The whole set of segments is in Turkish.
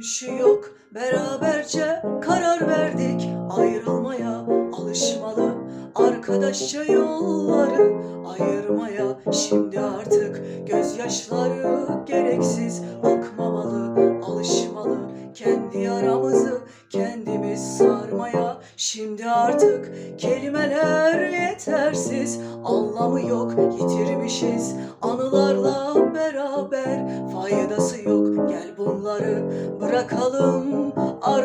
dönüşü yok. Beraberce karar verdik. Ayrılmaya Alışmalı. Arkadaşça yolları ayırmaya. Şimdi artık gözyaşları gereksiz akmamalı Alışmalı kendi yaramızı kendimiz sarmaya. Şimdi artık kelimeler yetersiz. Anlamı yok yitirmişiz. Anılarla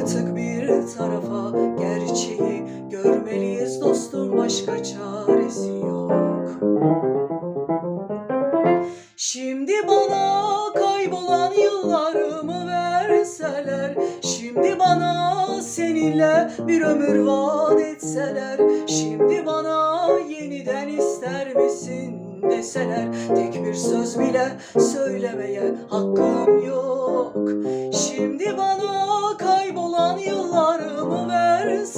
artık bir tarafa. Gerçeği görmeliyiz dostum başka çaresi yok. Şimdi bana kaybolan yıllarımı verseler Şimdi bana seninle bir ömür vaat etseler Şimdi bana yeniden ister misin deseler Tek bir söz bile söylemeye hakkım yok. Şimdi bana yıllarımı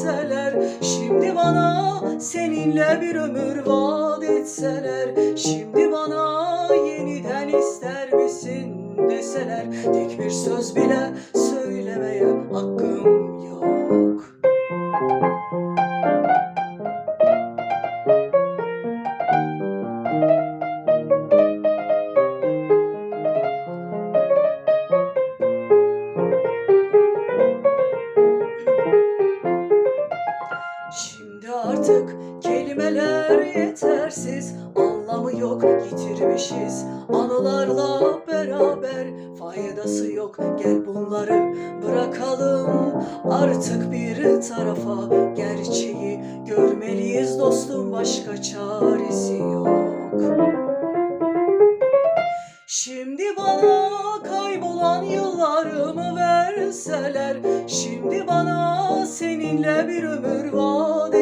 verseler Şimdi bana seninle bir ömür vaat etseler Şimdi bana yeniden ister misin deseler Tek bir söz bile söylemeye hakkım yok artık kelimeler yetersiz Anlamı yok yitirmişiz. Anılarla beraber faydası yok. Gel bunları bırakalım artık bir tarafa. Gerçeği görmeliyiz dostum başka çaresi yok. Şimdi bana kaybolan yıllarımı verseler Şimdi bana seninle bir ömür vaat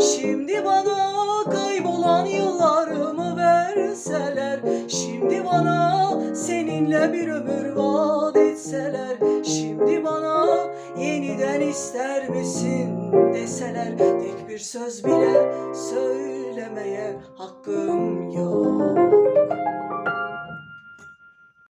Şimdi bana kaybolan yıllarımı verseler Şimdi bana seninle bir ömür vaat etseler Şimdi bana yeniden ister misin deseler Tek bir söz bile hakkım